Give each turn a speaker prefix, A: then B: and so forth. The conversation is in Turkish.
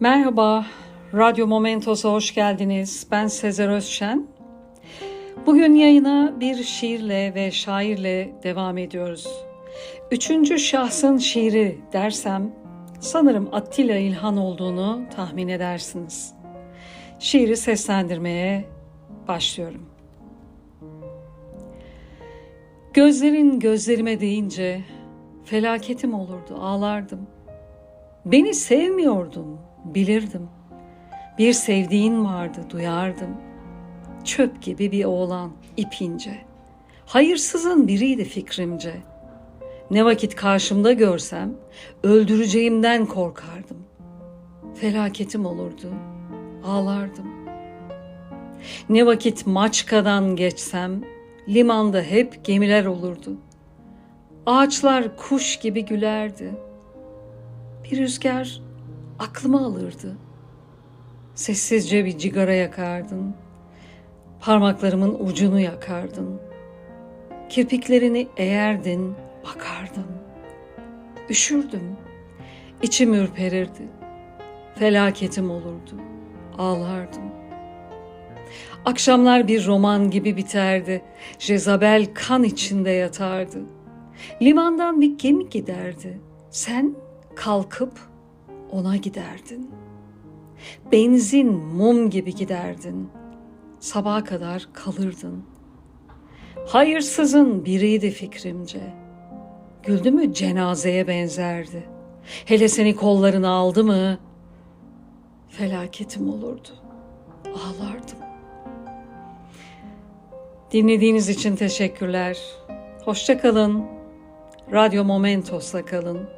A: Merhaba, Radyo Momentos'a hoş geldiniz. Ben Sezer Özşen. Bugün yayına bir şiirle ve şairle devam ediyoruz. Üçüncü şahsın şiiri dersem sanırım Attila İlhan olduğunu tahmin edersiniz. Şiiri seslendirmeye başlıyorum. Gözlerin gözlerime değince felaketim olurdu, ağlardım. Beni sevmiyordun, bilirdim. Bir sevdiğin vardı, duyardım. Çöp gibi bir oğlan, ipince. Hayırsızın biriydi fikrimce. Ne vakit karşımda görsem, öldüreceğimden korkardım. Felaketim olurdu, ağlardım. Ne vakit Maçka'dan geçsem, limanda hep gemiler olurdu. Ağaçlar kuş gibi gülerdi. Bir rüzgar aklımı alırdı. Sessizce bir cigara yakardın. Parmaklarımın ucunu yakardın. Kirpiklerini eğerdin, bakardın. Üşürdüm. İçim ürperirdi. Felaketim olurdu. Ağlardım. Akşamlar bir roman gibi biterdi. Jezabel kan içinde yatardı. Limandan bir gemi giderdi. Sen kalkıp ona giderdin. Benzin mum gibi giderdin. Sabaha kadar kalırdın. Hayırsızın biriydi fikrimce. Güldü mü cenazeye benzerdi. Hele seni kollarına aldı mı felaketim olurdu. Ağlardım. Dinlediğiniz için teşekkürler. Hoşça kalın. Radyo Momentos'la kalın.